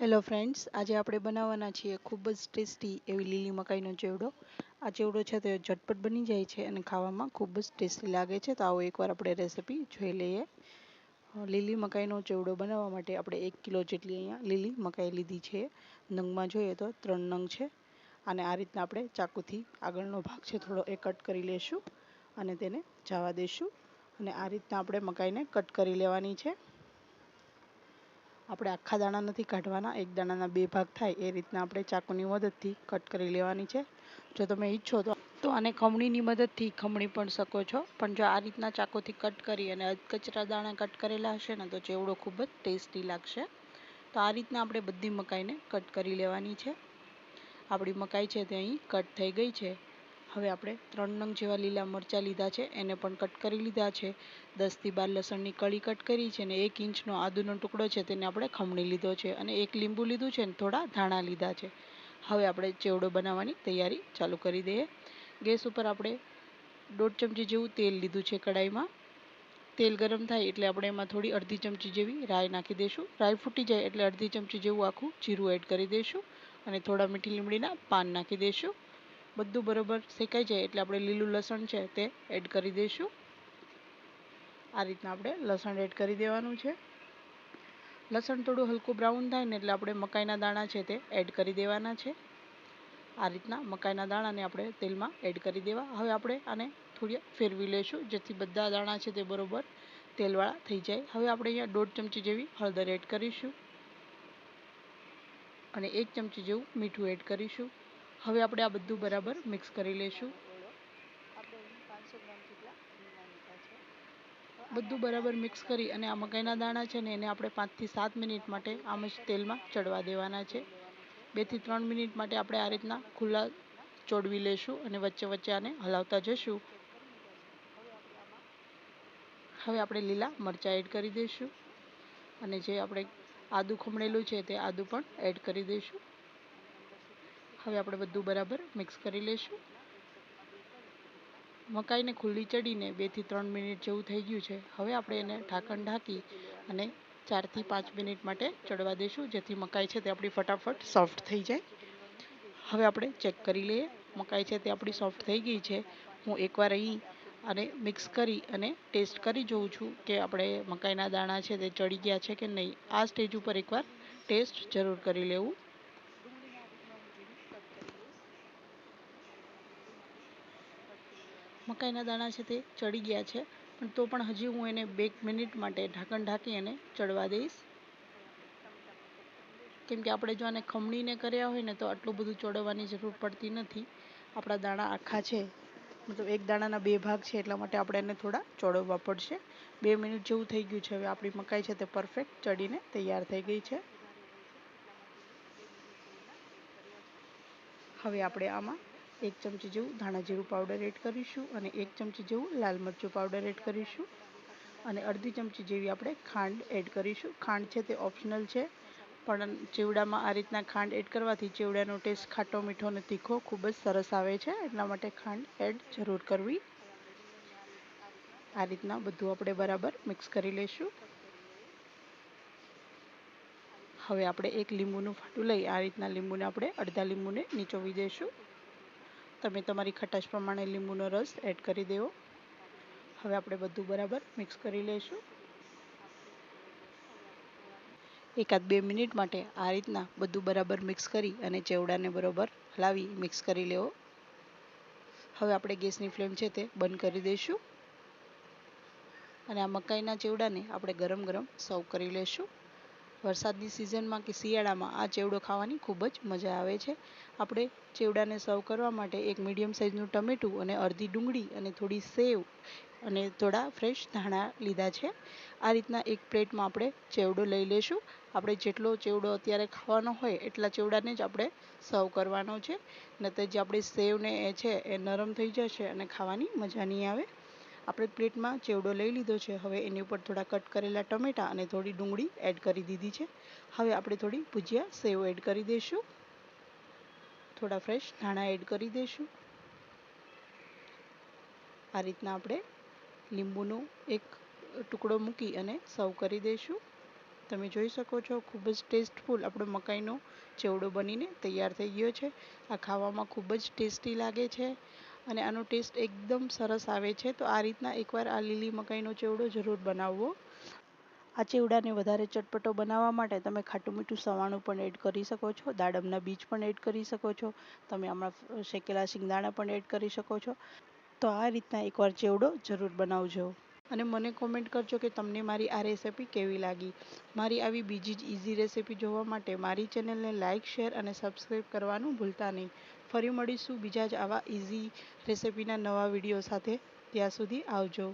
Hello friends આજે આપણે બનાવવાના છીએ ખૂબ જ ટેસ્ટી એવી લીલી મકાઈનો ચેવડો. આ ચેવડો છે તે ઝટપટ બની જાય છે અને ખાવામાં ખૂબ જ ટેસ્ટી લાગે છે. તો આવો એકવાર આપણે રેસીપી જોઈ લઈએ. લીલી મકાઈનો ચેવડો બનાવવા માટે આપણે એક કિલો જેટલી અહીંયા લીલી મકાઈ લીધી છે. નંગમાં જોઈએ તો ત્રણ નંગ છે. અને આ રીતના આપણે ચાકુથી આગળનો ભાગ છે થોડો એ કટ કરી લેશું અને તેને જવા દઈશું અને આ રીતના આપણે મકાઈને કટ કરી લેવાની છે. આપણે આખા દાણા નથી કાઢવાના, એક દાણાના બે ભાગ થાય, એ રીતના આપણે ચાકુની મદદથી કટ કરી લેવાની છે. જો તમે ઈચ્છો તો. તો આને ખમણીની મદદથી ખમણી પણ શકો છો. પણ જો આ રીતના ચાકુથી કટ કરી અને કચરા દાણા કટ કરેલા હશે ને, તો ચેવડો ખૂબ જ ટેસ્ટી લાગશે. તો આ રીતના આપણે બધી મકાઈને કટ કરી લેવાની છે. આપણી મકાઈ છે તે અહીં કટ થઈ ગઈ છે. હવે આપણે ત્રણ નંગ જેવા લીલા મરચાં લીધા છે, એને પણ કટ કરી લીધા છે. દસથી બાર લસણની કળી કટ કરી છે અને એક ઇંચનો આદુનો ટુકડો છે તેને આપણે ખમણી લીધો છે અને એક લીંબુ લીધું છે અને થોડા ધાણા લીધા છે. હવે આપણે ચેવડો બનાવવાની તૈયારી ચાલુ કરી દઈએ. ગેસ ઉપર આપણે દોઢ ચમચી જેવું તેલ લીધું છે કડાઈમાં. તેલ ગરમ થાય એટલે આપણે એમાં થોડી અડધી ચમચી જેવી રાઈ નાખી દઈશું. રાઈ ફૂટી જાય એટલે અડધી ચમચી જેવું આખું જીરું એડ કરી દઈશું અને થોડા મીઠી લીમડીના પાન નાખી દઈશું. બધું બરોબર શેકાઈ જાય એટલે આપણે લીલું લસણ છે તે એડ કરી દઈશું. આ રીતના આપણે લસણ એડ કરી દેવાનું છે. લસણ થોડું હલકું બ્રાઉન થાય ને એટલે આપણે મકાઈના દાણા છે તે એડ કરી દેવાના છે. આ રીતના મકાઈના દાણાને આપણે તેલમાં એડ કરી દેવા. હવે આપણે આને થોડી ફેરવી લઈશું, જેથી બધા દાણા છે તે બરોબર તેલવાળા થઈ જાય. હવે આપણે અહીંયા દોઢ ચમચી જેવી હળદર એડ કરીશું. અને એક ચમચી જેવું મીઠું એડ કરીશું. હવે આપણે આ બધું બરાબર મિક્સ કરી લઈશું. બધું બરાબર મિક્સ કરી અને આ મકાઈના દાણા છે ને એને આપણે પાંચથી સાત મિનિટ માટે આમ જ તેલમાં ચડવા દેવાના છે. બેથી ત્રણ મિનિટ માટે આપણે આ રીતના ખુલ્લા ચોડવી લઈશું અને વચ્ચે વચ્ચે આને હલાવતા જઈશું હવે આપણે લીલા મરચાં એડ કરી દઈશું. અને જે આપણે આદું ખમણેલું છે તે આદું પણ એડ કરી દઈશું. હવે આપણે બધું બરાબર મિક્સ કરી લઈશું મકાઈને ખુલ્લી ચડીને બેથી ત્રણ મિનિટ જેવું થઈ ગયું છે. હવે આપણે એને ઢાંકણ ઢાંકી અને ચારથી પાંચ મિનિટ માટે ચડવા દઈશું જેથી મકાઈ છે તે આપણી ફટાફટ સોફ્ટ થઈ જાય. હવે આપણે ચેક કરી લઈએ. મકાઈ છે તે આપણી સોફ્ટ થઈ ગઈ છે. હું એકવાર અહીં અને મિક્સ કરી અને ટેસ્ટ કરી જોઉં છું કે આપણે મકાઈના દાણા છે તે ચડી ગયા છે કે નહીં. આ સ્ટેજ ઉપર એકવાર ટેસ્ટ જરૂર કરી લેવું. મકાઈના દાણા છે તે ચડી ગયા છે, પણ તો પણ હજી હું એને બે મિનિટ માટે ઢાંકણ ઢાંકી એને ચડવા દઈશ. કેમ કે આપણે જો આને ખમણીને કર્યા હોય ને તો આટલું બધું ચોડવવાની જરૂર પડતી નથી. આપણા દાણા આખા છે, મતલબ એક દાણાના બે ભાગ છે, એટલા માટે આપણે એને થોડા ચોળવવા પડશે. બે મિનિટ જેવું થઈ ગયું છે, હવે આપણી મકાઈ છે તે પરફેક્ટ ચડીને તૈયાર થઈ ગઈ છે. હવે આપણે આમાં એક ચમચી જેવું ધાણા જીરું પાવડર એડ કરીશું અને એક ચમચી જેવું લાલ મરચું પાવડર એડ કરીશું. અને અડધી ચમચી જેવી આપણે ખાંડ એડ કરીશું. ખાંડ છે તે ઓપ્શનલ છે, પણ ચેવડામાં આ રીતના ખાંડ એડ કરવાથી ચેવડાનો ટેસ્ટ ખાટો, મીઠો અને તીખો ખૂબ જ સરસ આવે છે. એટલા માટે ખાંડ એડ જરૂર કરવી. આ રીતના બધું આપણે બરાબર મિક્સ કરી લઈશું હવે આપણે એક લીંબુનું ફાટું લઈ આ રીતના લીંબુને આપણે અડધા લીંબુને નીચોવી દઈશું તમે તમારી ખટાશ પ્રમાણે લીંબુનો રસ એડ કરી દેવો. હવે આપણે બધું બરાબર મિક્સ કરી લઈશું. એકાદ બે મિનિટ માટે આ રીતના બધું બરાબર મિક્સ કરી અને ચેવડાને બરાબર હલાવી મિક્સ કરી લેવો. હવે આપણે ગેસની ફ્લેમ છે તે બંધ કરી દઈશું. અને આ મકાઈના ચેવડાને આપણે ગરમ ગરમ સર્વ કરી લઈશું. વરસાદની સિઝનમાં કે શિયાળામાં આ ચેવડો ખાવાની ખૂબ જ મજા આવે છે. આપણે ચેવડાને સર્વ કરવા માટે એક મીડિયમ સાઇઝનું ટમેટું અને અડધી ડુંગળી અને થોડી સેવ અને થોડા ફ્રેશ ધાણા લીધા છે. આ રીતના એક પ્લેટમાં આપણે ચેવડો લઈ લઈશું. આપણે જેટલો ચેવડો અત્યારે ખાવાનો હોય એટલા ચેવડાને જ આપણે સર્વ કરવાનો છે. નહીંતર જે આપણી સેવને એ છે એ નરમ થઈ જશે અને ખાવાની મજા નહીં આવે. આપણે પ્લેટમાં ચેવડો લઈ લીધો છે. હવે એની ઉપર થોડા કટ કરેલા ટમેટા અને થોડી ડુંગળી એડ કરી દીધી છે. હવે આપણે થોડી ભુજિયા સેવ એડ કરી દઈશું. થોડા ફ્રેશ ધાણા એડ કરી દઈશું. આ રીતના આપણે લીંબુનો એક ટુકડો મૂકી અને સર્વ કરી દઈશું. તમે જોઈ શકો છો, ખૂબ જ ટેસ્ટફુલ આપણો મકાઈનો ચેવડો બનીને તૈયાર થઈ ગયો છે. આ ખાવામાં ખૂબ જ ટેસ્ટી લાગે છે. અને આનો ટેસ્ટ એકદમ સરસ આવે છે. તો આ રીતના એકવાર આ લીલી મકાઈનો ચેવડો જરૂર બનાવવો. આ ચેવડાને વધારે ચટપટો બનાવવા માટે તમે ખાટું મીઠું સવાણું પણ એડ કરી શકો છો. દાડમના બીજ પણ એડ કરી શકો છો. તમે આમાં શેકેલા શિંગદાણા પણ એડ કરી શકો છો. તો આ રીતના એકવાર ચેવડો જરૂર બનાવજો. અને મને કોમેન્ટ કરજો કે તમને મારી આ રેસિપી કેવી લાગી. મારી આવી બીજી જ ઇઝી રેસિપી જોવા માટે મારી ચેનલને લાઇક શેર અને સબસ્ક્રાઈબ કરવાનું ભૂલતા નહીં. ફરી મળીશું બીજા જ આવા ઇઝી રેસિપીના નવા વીડિયો સાથે. ત્યાં સુધી આવજો.